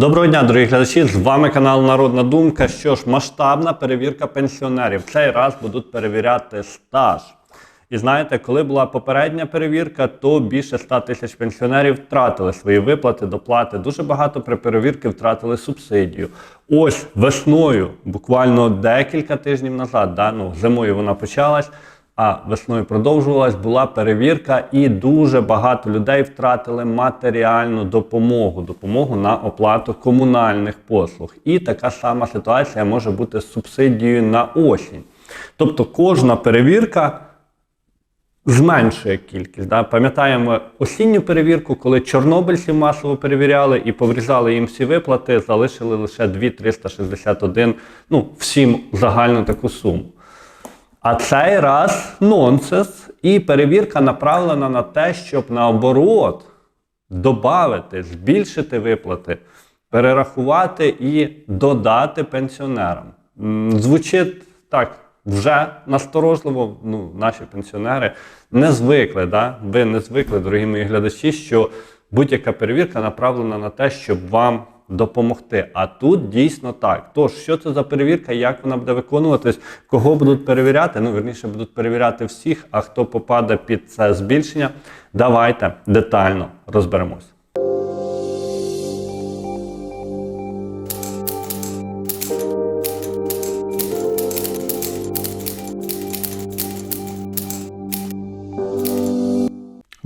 Доброго дня, дорогі глядачі! З вами канал Народна Думка. Що ж, масштабна перевірка пенсіонерів. Цей раз будуть перевіряти стаж. І знаєте, коли була попередня перевірка, то більше 100 тисяч пенсіонерів втратили свої виплати, доплати. Дуже багато при перевірці втратили субсидію. Ось весною, буквально декілька тижнів назад, да, ну, зимою вона почалась. А весною продовжувалась, була перевірка, і дуже багато людей втратили матеріальну допомогу, допомогу на оплату комунальних послуг. І така сама ситуація може бути субсидією на осінь. Тобто кожна перевірка зменшує кількість. Да? Пам'ятаємо осінню перевірку, коли чорнобильців масово перевіряли і поврізали їм всі виплати, залишили лише 2,361, ну, всім загальну таку суму. А цей раз нонсенс, і перевірка направлена на те, щоб наоборот додати, збільшити виплати, перерахувати і додати пенсіонерам. Звучить так вже насторожливо. Ну, наші пенсіонери не звикли. Да? Ви не звикли, дорогі мої глядачі, що будь-яка перевірка направлена на те, щоб вам допомогти. А тут дійсно так. Тож, що це за перевірка, як вона буде виконуватись, кого будуть перевіряти? Ну, верніше будуть перевіряти всіх, а хто попаде під це збільшення, давайте детально розберемось.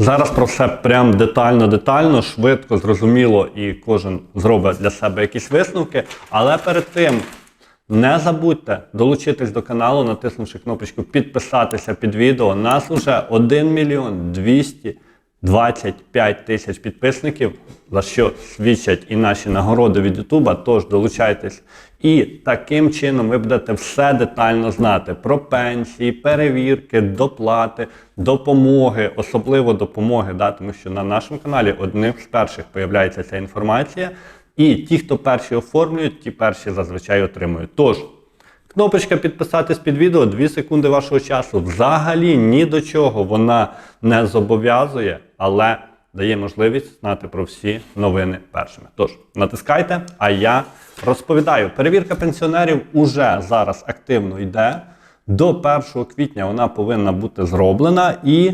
Зараз про все прям детально-детально, швидко, зрозуміло, і кожен зробить для себе якісь висновки. Але перед тим не забудьте долучитись до каналу, натиснувши кнопочку підписатися під відео. Нас уже 1 мільйон 225 тисяч підписників, за що свідчать і наші нагороди від Ютуба. Тож долучайтесь. І таким чином ви будете все детально знати про пенсії, перевірки, доплати, допомоги, особливо допомоги, да, тому що на нашому каналі одним з перших появляється ця інформація. І ті, хто перші оформлюють, ті перші зазвичай отримують. Тож, кнопочка підписатись під відео, 2 секунди вашого часу. Взагалі ні до чого вона не зобов'язує, але дає можливість знати про всі новини першими. Тож, натискайте, а я розповідаю. Перевірка пенсіонерів уже зараз активно йде. До 1 квітня вона повинна бути зроблена і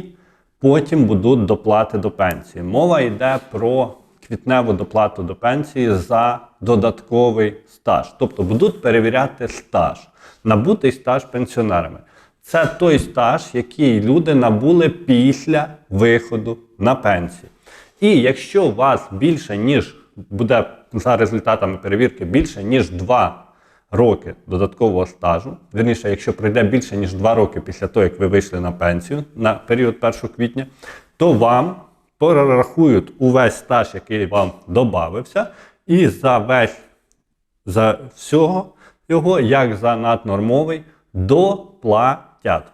потім будуть доплати до пенсії. Мова йде про квітневу доплату до пенсії за додатковий стаж. Тобто будуть перевіряти стаж, набутий стаж пенсіонерами. Це той стаж, який люди набули після виходу на пенсію. І якщо у вас більше, ніж буде за результатами перевірки, більше, ніж 2 роки додаткового стажу, верніше, якщо пройде більше, ніж 2 роки після того, як ви вийшли на пенсію на період 1 квітня, то вам перерахують увесь стаж, який вам додався, і за весь за всього його, як за наднормовий, доплатять.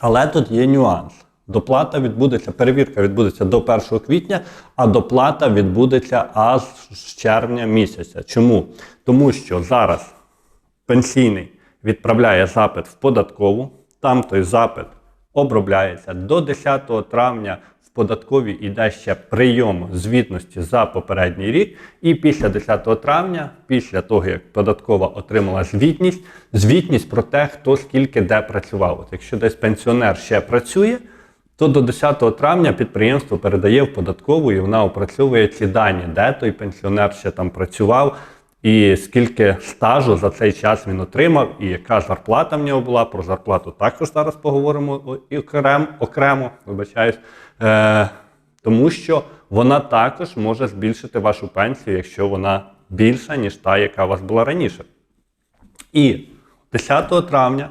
Але тут є нюанс. Доплата відбудеться, перевірка відбудеться до 1 квітня, а доплата відбудеться аж з червня місяця. Чому? Тому що зараз пенсійний відправляє запит в податкову, там той запит обробляється. До 10 травня податковій іде ще прийом звітності за попередній рік. І після 10 травня, після того, як податкова отримала звітність, звітність про те, хто скільки де працював. От якщо десь пенсіонер ще працює, то до 10 травня підприємство передає в податкову і вона опрацьовує ці дані, де той пенсіонер ще там працював, і скільки стажу за цей час він отримав, і яка зарплата в нього була. Про зарплату також зараз поговоримо окремо вибачаюсь, е, тому що вона також може збільшити вашу пенсію, якщо вона більша, ніж та, яка у вас була раніше. І 10 травня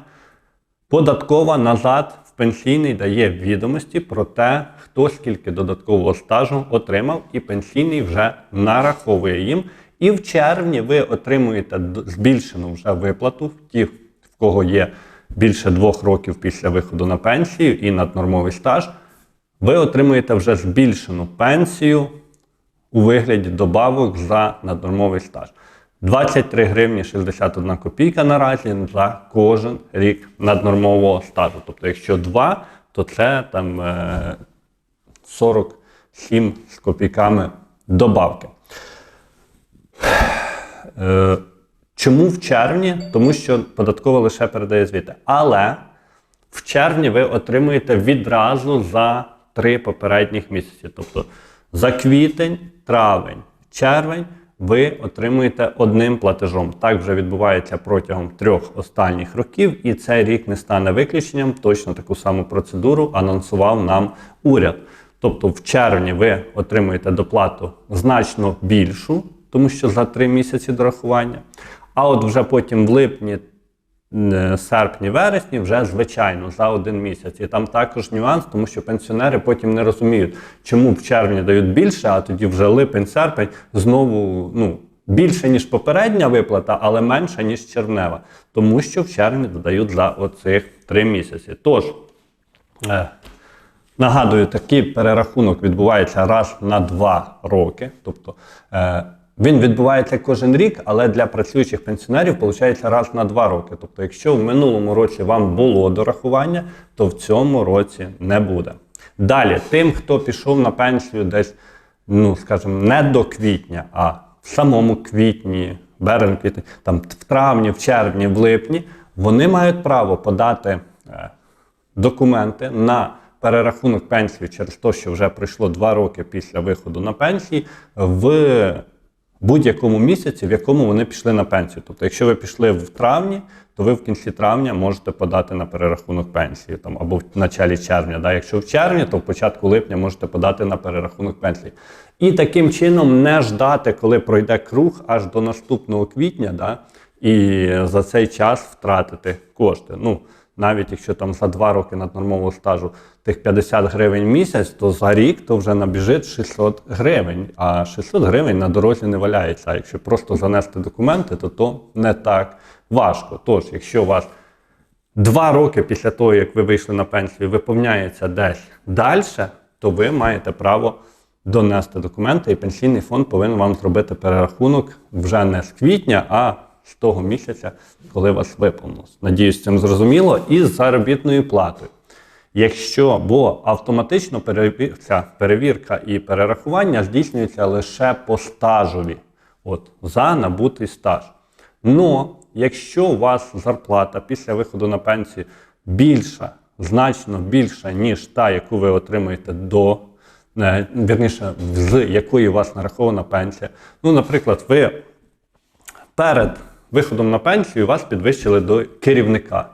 Податкова назад в пенсійний дає відомості про те, хто скільки додаткового стажу отримав, і пенсійний вже нараховує їм. І в червні ви отримуєте збільшену вже виплату, ті, в кого є більше двох років після виходу на пенсію і наднормовий стаж, ви отримуєте вже збільшену пенсію у вигляді добавок за наднормовий стаж. 23 гривні 61 копійка наразі за кожен рік наднормового стажу. Тобто, якщо 2, то це там е, 47 з копійками добавки. Е, чому в червні? Тому що податкова лише передає звіти. Але в червні ви отримуєте відразу за три попередніх місяці. Тобто за квітень, травень, червень ви отримуєте одним платежом. Так вже відбувається протягом трьох останніх років, і цей рік не стане виключенням. Точно таку саму процедуру анонсував нам уряд. Тобто в червні ви отримуєте доплату значно більшу, тому що за три місяці дорахування. А от вже потім в липні, е, серпні, вересні вже звичайно за один місяць. І там також нюанс, тому що пенсіонери потім не розуміють, чому в червні дають більше, а тоді вже липень, серпень знову ну, більше, ніж попередня виплата, але менше, ніж червнева. Тому що в червні додають за оцих три місяці. Тож, е, Нагадую, такий перерахунок відбувається раз на два роки. Тобто е, він відбувається кожен рік, але для працюючих пенсіонерів виходить раз на два роки. Тобто, якщо в минулому році вам було дорахування, то в цьому році не буде. Далі, тим, хто пішов на пенсію десь, ну скажімо, не до квітня, а в самому квітні, березень, квітень, там в травні, в червні, в липні, вони мають право подати. е, документи на перерахунок пенсії через те, що вже пройшло два роки після виходу на пенсії в будь-якому місяці, в якому вони пішли на пенсію. Тобто, якщо ви пішли в травні, то ви в кінці травня можете подати на перерахунок пенсії там, або в началі червня. Да? Якщо в червні, то в початку липня можете подати на перерахунок пенсії. І таким чином не ждати, коли пройде круг аж до наступного квітня, да? і за цей час втратити кошти. Ну, навіть якщо там за два роки наднормового стажу тих 50 гривень в місяць, то за рік то вже набіжить 600 гривень. А 600 гривень на дорозі не валяється. А якщо просто занести документи, то то не так важко. Тож, якщо у вас два роки після того, як ви вийшли на пенсію, виповняється десь далі, то ви маєте право донести документи, і пенсійний фонд повинен вам зробити перерахунок вже не з квітня, а з того місяця, коли вас виповнилось. Надіюсь, цим зрозуміло. І з заробітною платою. Якщо, бо автоматично перевір- ця перевірка і перерахування здійснюється лише по стажові, от, за набутий стаж. Но якщо у вас зарплата після виходу на пенсію більша, значно більша, ніж та, яку ви отримуєте до, е, вірніше, з якої у вас нарахована пенсія. Ну, наприклад, ви перед виходом на пенсію вас підвищили до керівника.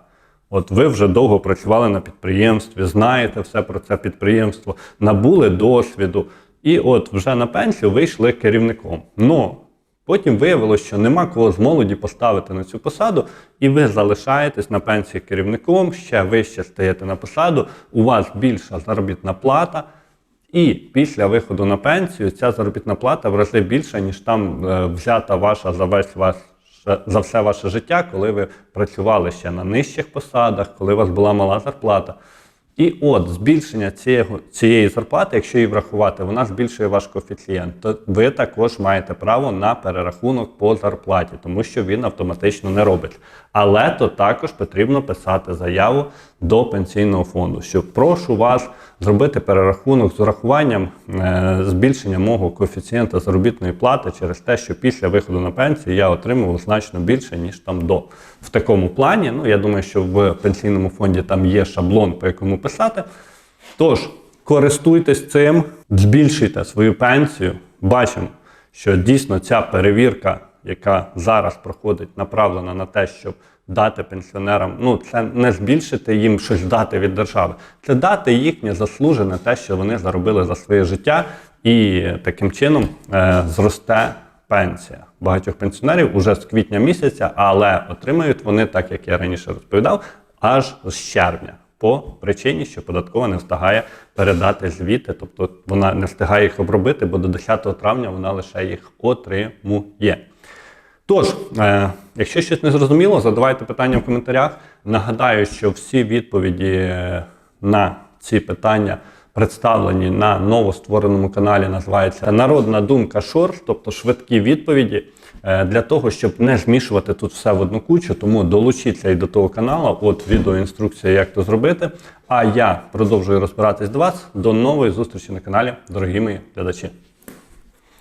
От ви вже довго працювали на підприємстві, знаєте все про це підприємство, набули досвіду, і от вже на пенсію вийшли керівником. Но потім виявилося, що нема кого з молоді поставити на цю посаду, і ви залишаєтесь на пенсії керівником, ще вище стаєте на посаду, у вас більша заробітна плата. І після виходу на пенсію ця заробітна плата в рази більша, ніж там е, взята ваша за весь ваш за все ваше життя, коли ви працювали ще на нижчих посадах, коли у вас була мала зарплата. І от збільшення цього, цієї зарплати, якщо її врахувати, вона збільшує ваш коефіцієнт. То ви також маєте право на перерахунок по зарплаті, тому що він автоматично не робить. Але то також потрібно писати заяву до пенсійного фонду, що прошу вас зробити перерахунок з урахуванням е, збільшення мого коефіцієнта заробітної плати через те, що після виходу на пенсію я отримував значно більше, ніж там до. В такому плані, ну я думаю, що в пенсійному фонді там є шаблон, по якому писати. Тож, користуйтесь цим, збільшуйте свою пенсію. Бачимо, що дійсно ця перевірка, яка зараз проходить, направлена на те, щоб дати пенсіонерам, ну це не збільшити їм щось дати від держави, це дати їхнє заслужене те, що вони заробили за своє життя, і таким чином е, зросте пенсія багатьох пенсіонерів уже з квітня місяця, але отримають вони, так як я раніше розповідав, аж з червня. По причині, що податкова не встигає передати звіти, тобто вона не встигає їх обробити, бо до 10 травня вона лише їх отримує. Тож, е, якщо щось не зрозуміло, задавайте питання в коментарях. Нагадаю, що всі відповіді е, на ці питання представлені на новоствореному каналі. Називається Народна думка Шорс, тобто швидкі відповіді. Е, Для того, щоб не змішувати тут все в одну кучу, тому долучіться і до того каналу. От відеоінструкція, як то зробити. А я продовжую розбиратись до вас. До нової зустрічі на каналі, дорогі мої глядачі.